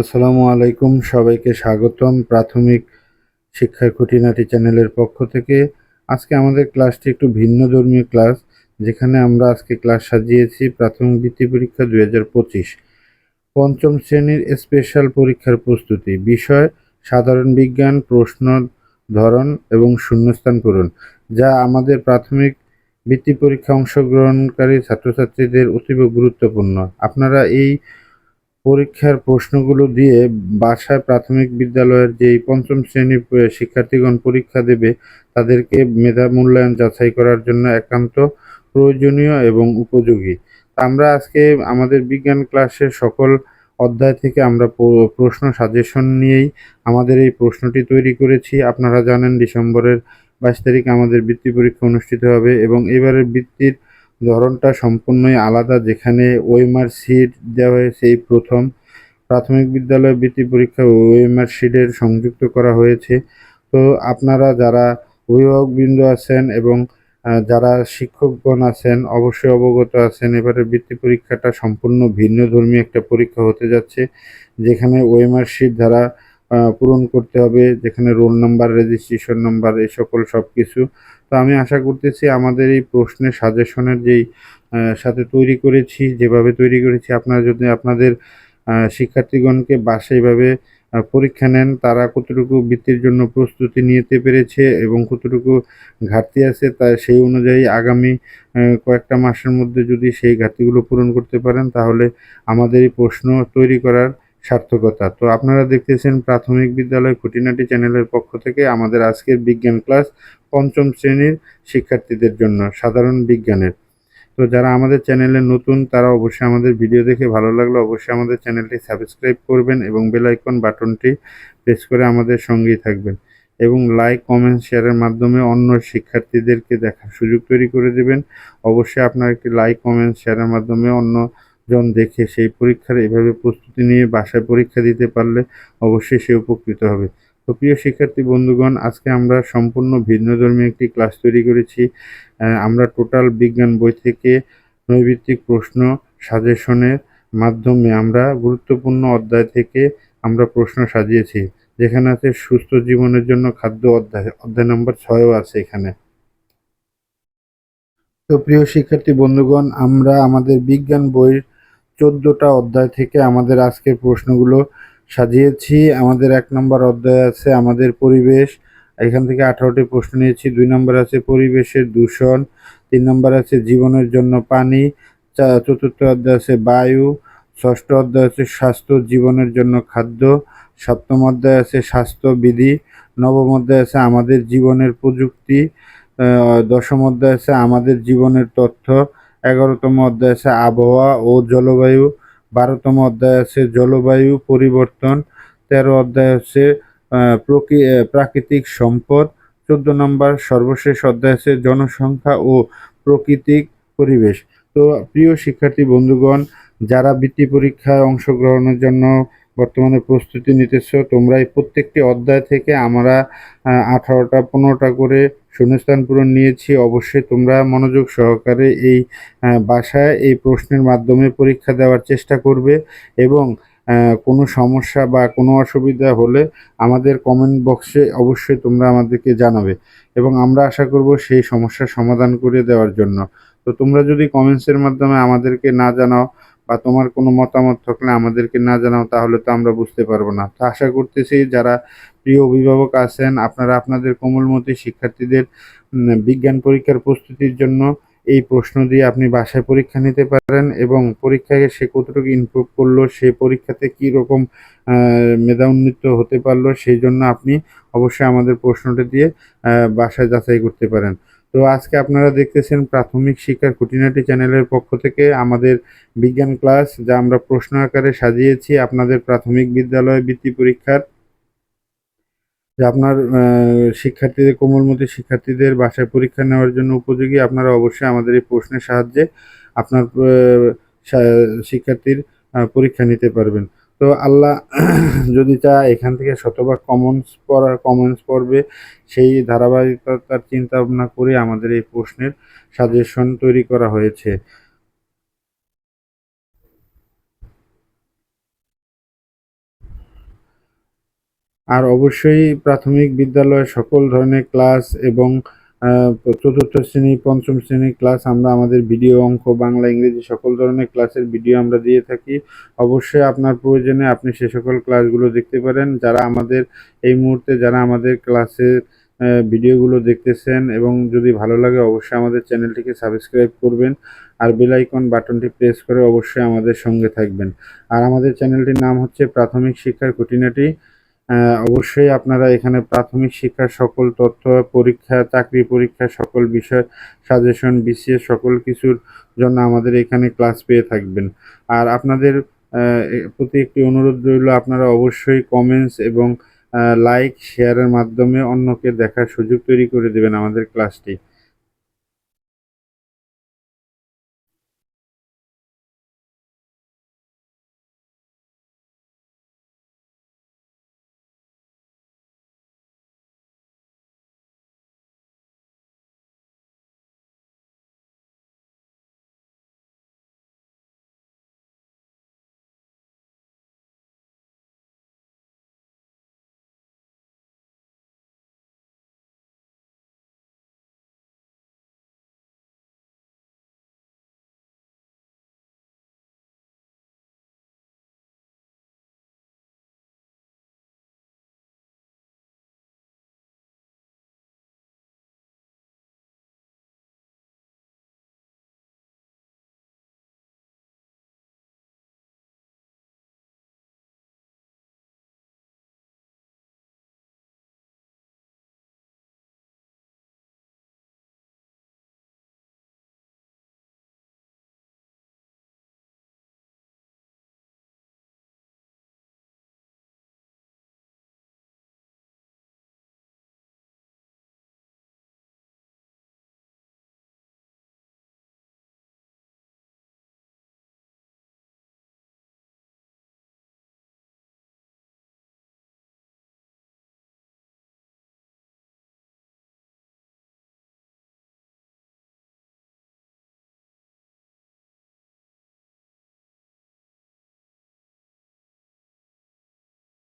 আসসালামু আলাইকুম, সবাইকে স্বাগতম প্রাথমিক শিক্ষার খুঁটিনাটি চ্যানেলের পক্ষ থেকে। আজকে আমাদের ক্লাসটি একটু ভিন্ন ধর্মীয় ক্লাস, যেখানে আমরা আজকে ক্লাস সাজিয়েছি প্রাথমিক বৃত্তি পরীক্ষা দুই পঞ্চম শ্রেণির স্পেশাল পরীক্ষার প্রস্তুতি, বিষয়, সাধারণ বিজ্ঞান, প্রশ্ন, ধরন এবং শূন্যস্থান পূরণ, যা আমাদের প্রাথমিক বৃত্তি পরীক্ষা অংশগ্রহণকারী ছাত্রছাত্রীদের অতীব গুরুত্বপূর্ণ। আপনারা এই পরীক্ষার প্রশ্নগুলো দিয়ে বাসায় প্রাথমিক বিদ্যালয়ের যেই পঞ্চম শ্রেণির শিক্ষার্থীগণ পরীক্ষা দেবে, তাদেরকে মেধা মূল্যায়ন যাচাই করার জন্য একান্ত প্রয়োজনীয় এবং উপযোগী। আমরা আজকে আমাদের বিজ্ঞান ক্লাসের সকল অধ্যায় থেকে আমরা প্রশ্ন সাজেশন নিয়েই আমাদের এই প্রশ্নটি তৈরি করেছি। আপনারা জানেন ডিসেম্বরের বাইশ তারিখ আমাদের বৃত্তি পরীক্ষা অনুষ্ঠিত হবে এবং এবারের বৃত্তির ধরনটা সম্পূর্ণই আলাদা, যেখানে ওয়েমার সিট দেওয়া হয়েছে এই প্রথম। প্রাথমিক বিদ্যালয় বৃত্তি পরীক্ষা ওয়েমার সিটের সংযুক্ত করা হয়েছে। তো আপনারা যারা অভিভাবকবৃন্দ আছেন এবং যারা শিক্ষকগণ আছেন, অবশ্যই অবগত আছেন এবারে বৃত্তি পরীক্ষাটা সম্পূর্ণ ভিন্ন ধর্মী একটা পরীক্ষা হতে যাচ্ছে, যেখানে ওয়েমার শিট দ্বারা পূরণ করতে হবে, যেখানে রোল নাম্বার, রেজিস্ট্রেশন নাম্বার এই সকল সব কিছু তো আমি আশা করতেছি আমাদের এই প্রশ্নের সাজেশনের যেই সাথে তৈরি করেছি যেভাবে তৈরি করেছি আপনারা যদি আপনাদের শিক্ষার্থীগণকে বাসায় এভাবে আহ, পরীক্ষা নেন তারা কতটুকু বৃত্তির জন্য প্রস্তুতি নিতে পেরেছে এবং কতটুকু ঘাটতি আছে তা সেই অনুযায়ী আগামী কয়েকটা মাসের মধ্যে যদি সেই ঘাটতিগুলো পূরণ করতে পারেন তাহলে আমাদের এই প্রশ্ন তৈরি করার সার্থকতা। তো আপনারা দেখতেছেন প্রাথমিক বিদ্যালয় খুঁটিনাটি চ্যানেলের পক্ষ থেকে আমাদের আজকের বিজ্ঞান ক্লাস পঞ্চম শ্রেণির শিক্ষার্থীদের জন্য সাধারণ বিজ্ঞানের। তো যারা আমাদের চ্যানেলে নতুন, তারা অবশ্যই আমাদের ভিডিও দেখে ভালো লাগলে অবশ্যই আমাদের চ্যানেলটি সাবস্ক্রাইব করবেন এবং বেলাইকন বাটনটি প্রেস করে আমাদের সঙ্গেই থাকবেন এবং লাইক, কমেন্ট, শেয়ারের মাধ্যমে অন্য শিক্ষার্থীদেরকে দেখার সুযোগ তৈরি করে দেবেন। অবশ্যই আপনার একটি লাইক, কমেন্ট, শেয়ারের মাধ্যমে অন্য জন দেখে সেই পরীক্ষার এভাবে প্রস্তুতি নিয়ে বাসায় পরীক্ষা দিতে পারলে অবশ্যই সে উপকৃত হবে। তো প্রিয় শিক্ষার্থী বন্ধুগণ, আজকে আমরা সম্পূর্ণ ভিন্নধর্মী একটি ক্লাস তৈরি করেছি। আমরা টোটাল বিজ্ঞান বই থেকে নৈভিত্তিক প্রশ্ন সাজেশনের মাধ্যমে আমরা গুরুত্বপূর্ণ অধ্যায় থেকে আমরা প্রশ্ন সাজিয়েছি, যেখানে আছে সুস্থ জীবনের জন্য খাদ্য অধ্যায়। অধ্যায় নম্বর ছয়ও আছে এখানে। তো প্রিয় শিক্ষার্থী বন্ধুগণ, আমরা আমাদের বিজ্ঞান বইয়ের চোদ্দটা অধ্যায় থেকে আমাদের আজকের প্রশ্নগুলো সাজিয়েছি। আমাদের এক নম্বর অধ্যায় আছে আমাদের পরিবেশ। এখান থেকে আঠারোটি প্রশ্ন নিয়েছি। দুই নম্বর আছে পরিবেশের দূষণ। তিন নম্বর আছে জীবনের জন্য পানি। চতুর্থ অধ্যায় আছে বায়ু। ষষ্ঠ অধ্যায় আছে স্বাস্থ্য, জীবনের জন্য খাদ্য। সপ্তম অধ্যায় আছে স্বাস্থ্যবিধি। নবম অধ্যায় আছে আমাদের জীবনের প্রযুক্তি। দশম অধ্যায় আছে আমাদের জীবনের তথ্য। এগারোতম অধ্যায় আছে আবহাওয়া ও জলবায়ু, বারোতম অধ্যায় আছে জলবায়ু পরিবর্তন, তেরো অধ্যায় প্রকৃ প্রাকৃতিক সম্পদ, চোদ্দ নম্বর সর্বশেষ অধ্যায় আছে জনসংখ্যা ও প্রাকৃতিক পরিবেশ। তো প্রিয় শিক্ষার্থী বন্ধুগণ, যারা বৃত্তি পরীক্ষায় অংশগ্রহণের জন্য বর্তমানে প্রস্তুতি নিতেছ তোমরা এই প্রত্যেকটি অধ্যায় থেকে আমরা আঠারোটা, পনেরোটা করে শূন্যস্থান পূরণ নিয়েছি। অবশ্যই তোমরা মনোযোগ সহকারে এই বাসায় এই প্রশ্নের মাধ্যমে পরীক্ষা দেওয়ার চেষ্টা করবে এবং কোনো সমস্যা বা কোনো অসুবিধা হলে আমাদের কমেন্ট বক্সে অবশ্যই তোমরা আমাদেরকে জানাবে এবং আমরা আশা করব সেই সমস্যার সমাধান করে দেওয়ার জন্য। তো তোমরা যদি কমেন্টসের মাধ্যমে আমাদেরকে না জানাও বা তোমার কোনো মতামত থাকলে আমাদেরকে না জানাও তাহলে তো আমরা বুঝতে পারব না। তো আশা করতেছি যারা প্রিয় অভিভাবক আছেন আপনারা আপনাদের কোমলমতি শিক্ষার্থীদের বিজ্ঞান পরীক্ষার প্রস্তুতির জন্য এই প্রশ্ন দিয়ে আপনি বাসায় পরীক্ষা নিতে পারেন এবং পরীক্ষায় সে কতটুকু ইমপ্রুভ করল সে পরীক্ষাতে কী রকম আহ, মেধান্বিত হতে পারল সেই জন্য আপনি অবশ্যই আমাদের প্রশ্নটা দিয়ে বাসায় যাচাই করতে পারেন। তো আজকে আপনারা দেখতেছেন প্রাথমিক শিক্ষার খুঁটিনাটি চ্যানেলের পক্ষ থেকে আমাদের বিজ্ঞান ক্লাস, যা আমরা প্রশ্ন আকারে সাজিয়েছি আপনাদের প্রাথমিক বিদ্যালয় বৃত্তি পরীক্ষার। যে আপনার শিক্ষার্থীদের, কোমলমতি শিক্ষার্থীদের বাসায় পরীক্ষা নেওয়ার জন্য উপযোগী, আপনারা অবশ্যই আমাদের এই প্রশ্নের সাহায্যে আপনার শিক্ষার্থীর পরীক্ষা নিতে পারবেন। তো আল্লাহ যদি চায় এখান থেকে শতভাগ কমন্স পড়ার কমেন্টস পড়বে সেই ধারাবাহিকতার চিন্তা ভাবনা করে আমাদের এই প্রশ্নের সাজেশন তৈরি করা হয়েছে। আর অবশ্যই প্রাথমিক বিদ্যালয়ে সকল ধরনের ক্লাস এবং চতুর্থ শ্রেণি, পঞ্চম শ্রেণির ক্লাস আমরা আমাদের ভিডিও অঙ্ক, বাংলা, ইংরেজি সকল ধরনের ক্লাসের ভিডিও আমরা দিয়ে থাকি। অবশ্যই আপনার প্রয়োজনে আপনি সে সকল ক্লাসগুলো দেখতে পারেন। যারা আমাদের এই মুহূর্তে যারা আমাদের ক্লাসের ভিডিওগুলো দেখতেছেন এবং যদি ভালো লাগে অবশ্যই আমাদের চ্যানেলটিকে সাবস্ক্রাইব করবেন আর বেল আইকন বাটনটি প্রেস করে অবশ্যই আমাদের সঙ্গে থাকবেন। আর আমাদের চ্যানেলটির নাম হচ্ছে প্রাথমিক শিক্ষার খুঁটিনাটি। অবশ্যই আপনারা এখানে প্রাথমিক শিক্ষার সকল তথ্য, পরীক্ষা, চাকরি পরীক্ষা, সকল বিষয় সাজেশন বিসিএস সকল কিছুর জন্য আমাদের এখানে ক্লাস পেয়ে থাকবেন। আর আপনাদের প্রতি একটি অনুরোধ রইল, আপনারা অবশ্যই কমেন্টস এবং লাইক শেয়ারের মাধ্যমে অন্যকে দেখার সুযোগ তৈরি করে দেবেন আমাদের ক্লাসটি